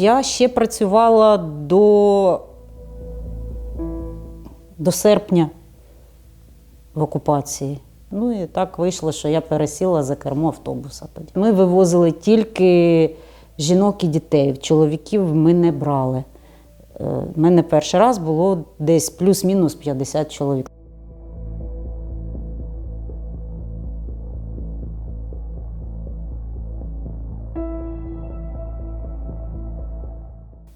я ще працювала до, до серпня в окупації. Ну і так вийшло, що я пересіла за кермо автобуса тоді. Ми вивозили тільки жінок і дітей. Чоловіків ми не брали. У мене перший раз було десь плюс-мінус 50 чоловік.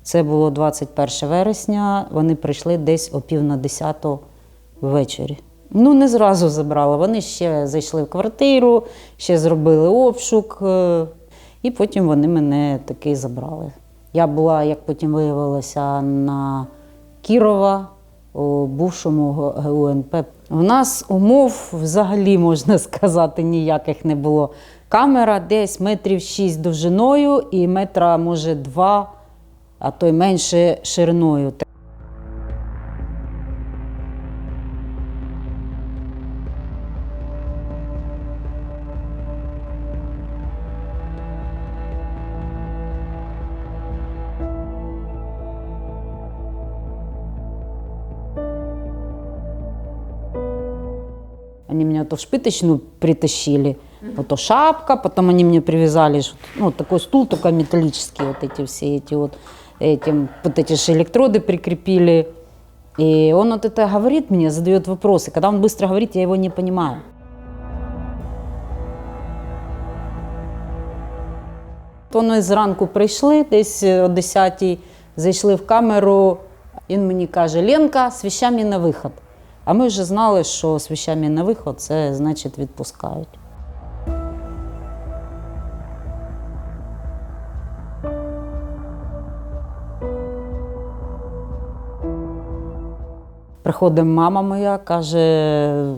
Це було 21 вересня. Вони прийшли десь о пів на 10 ввечері. Ну, не зразу забрали. Вони ще зайшли в квартиру, ще зробили обшук, е, і потім вони мене таки забрали. Я була, як потім виявилося, на Кірова у бувшому ГУНП. У нас умов взагалі можна сказати ніяких не було. Камера десь метрів 6 довжиною і метра, може, 2, а то й менше шириною. Они меня то в шпыточную притащили, вот то шапка, потом они мне привязали ж- ну, такой стул, только металлический, вот эти все эти вот, этим, вот эти же электроды прикрепили. И он вот это говорит мне, задает вопросы. Когда он быстро говорит, я его не понимаю. Вони зранку прийшли, десь о 10-й, зайшли в камеру. Він мені каже: Ленка, з вещами на виход. А ми вже знали, що з вещами на виход це значить відпускають. Приходить мама моя, каже,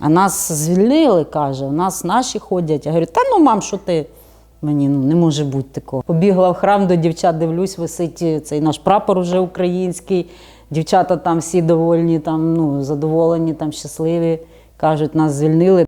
а нас звільнили, каже, у нас наші ходять. Я говорю, та ну мам, що ти? Мені ну, не може бути такого. Побігла в храм до дівчат, дивлюсь, висить цей наш прапор уже український. Дівчата там всі довольні, там, ну, задоволені, там, щасливі. Кажуть, нас звільнили.